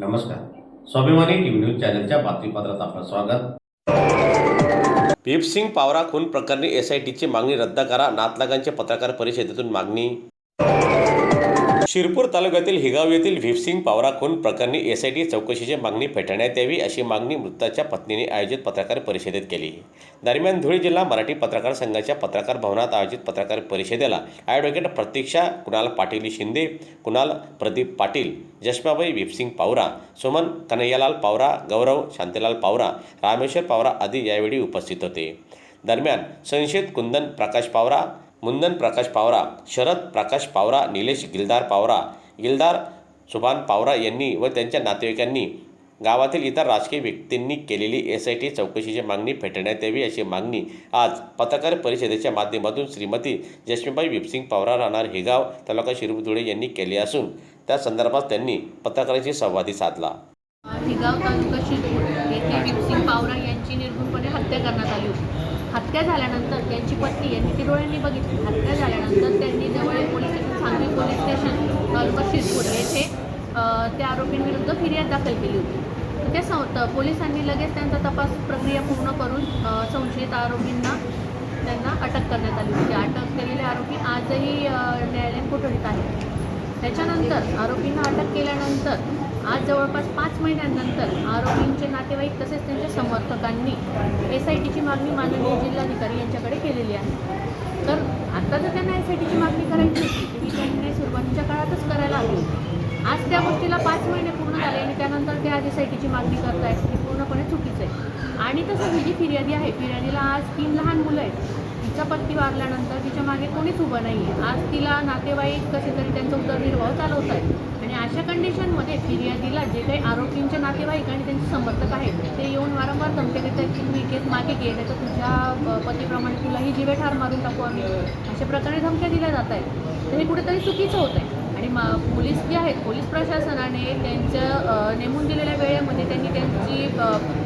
नमस्कार. स्वाभिमानी TV news चॅनलच्या बातमीपत्रात आपलं स्वागत. भीपसिंग पावरा खून प्रकरणी एस आय टीची मागणी रद्द करा नातलागांचे पत्रकार परिषदेतून मागणी. शिरपूर तालुक्यातील हिगाव येथील भीपसिंग पावरा खून प्रकरणी एस आय टी चौकशीची मागणी फेटाळण्यात यावी अशी मागणी मृताच्या पत्नीने आयोजित पत्रकार परिषदेत केली. दरम्यान धुळे जिल्हा मराठी पत्रकार संघाच्या पत्रकार भवनात आयोजित पत्रकार परिषदेला ॲडव्होकेट प्रतीक्षा कुणाल पाटील शिंदे कुणाल प्रदीप पाटील जश्माबाई भीपसिंग पावरा सुमन कन्हैयालाल पावरा गौरव शांतीलाल पावरा रामेश्वर पावरा आदी यावेळी उपस्थित होते. दरम्यान संशयित कुंदन प्रकाश पावरा मुंदन प्रकाश पावरा शरद प्रकाश पावरा निलेश गिलदार पावरा गिलदार सुभान पावरा यांनी व त्यांच्या नातेवाईकांनी गावातील इतर राजकीय व्यक्तींनी केलेली एस आय टी चौकशीची मागणी फेटाळण्यात यावी अशी मागणी आज पत्रकार परिषदेच्या माध्यमातून श्रीमती जश्मीबाई विपसिंग पावरा राहणार हेगाव तालुका शिरपूर यांनी केली असून त्या संदर्भात त्यांनी पत्रकारांशी संवादी साधला. हिगाव तालुका शिरपूर येथे दीपसिंग पावरा यांची निर्गुणपणे हत्या करण्यात आली होती. हत्या झाल्यानंतर त्यांची पत्नी यांनी ती डोळ्यांनी बघितली. हत्या झाल्यानंतर त्यांनी जवळ police station Sangli police station taluka Shirpur येथे त्या आरोपींविरुद्ध फिर्याद दाखल केली होती. त्या सं पोलिसांनी लगेच त्यांचा तपास प्रक्रिया पूर्ण करून संशयित आरोपींना त्यांना अटक करण्यात आली होती. अटक केलेले आरोपी आजही अ, न्यायालयीन कोठडीत आहेत. त्याच्यानंतर आरोपींना अटक केल्यानंतर आज जवळपास पाच महिन्यांनंतर आरोपींचे नातेवाईक तसेच त्यांच्या समर्थकांनी एस आय टीची मागणी माननीय जिल्हाधिकारी यांच्याकडे केलेली आहे. तर आता जर त्यांना एस आय टीची मागणी करायची होती ही त्यांनी सुरुवातीच्या काळातच करायला हवी. होती आज त्या गोष्टीला पाच महिने पूर्ण झाले आणि त्यानंतर ते आज एस आय टीची मागणी करतायत हे पूर्णपणे चुकीचं आहे. आणि तसं ही जी फिर्यादी आहे फिर्यादीला आज तीन लहान मुलं आहेत. तिचा पत्ती वारल्यानंतर तिच्यामागे कोणीच उभं नाही आहे आज तिला नातेवाईक कसे तरी त्यांचा उदरनिर्वाह चालवत आहेत आणि अशा कंडिशनमध्ये फिर्यादीला जे काही आरोपींचे नातेवाईक आणि त्यांचे समर्थक आहेत ते येऊन वारंवार धमके देत आहेत की तुम्ही केस मागे घे नाही तर तुझ्या पतीप्रमाणे तुलाही जीवे ठार मारून टाकू आम्ही. अशा प्रकारे धमक्या दिल्या जात आहेत तर हे कुठेतरी चुकीचं होतं आहे आणि मा पोलीस जे आहेत पोलीस प्रशासनाने त्यांचं नेमून दिलेल्या वेळेमध्ये त्यांनी त्यांची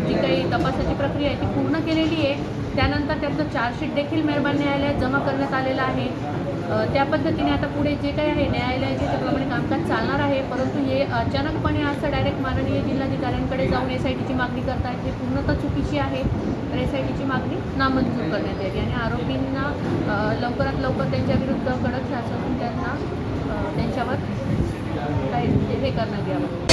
जी काही तपासाची प्रक्रिया आहे ती पूर्ण केलेली आहे. त्यानंतर त्याचं चार्जशीट देखील मेहरबान न्यायालयात जमा करण्यात आलेलं आहे. त्या पद्धतीने आता पुढे जे काही आहे न्यायालयाचे त्याप्रमाणे कामकाज चालणार आहे परंतु हे अचानकपणे असं डायरेक्ट माननीय जिल्हाधिकाऱ्यांकडे जाऊन एस आय टीची मागणी करतायत. हे पूर्णतः चुकीची आहे. तर एस आय टीची मागणी नामंजूर करण्यात यावी आणि आरोपींना लवकरात लवकर त्यांच्या विरुद्ध कडक शासन त्यांना त्यांच्यावर काय हे करण्यात यावं.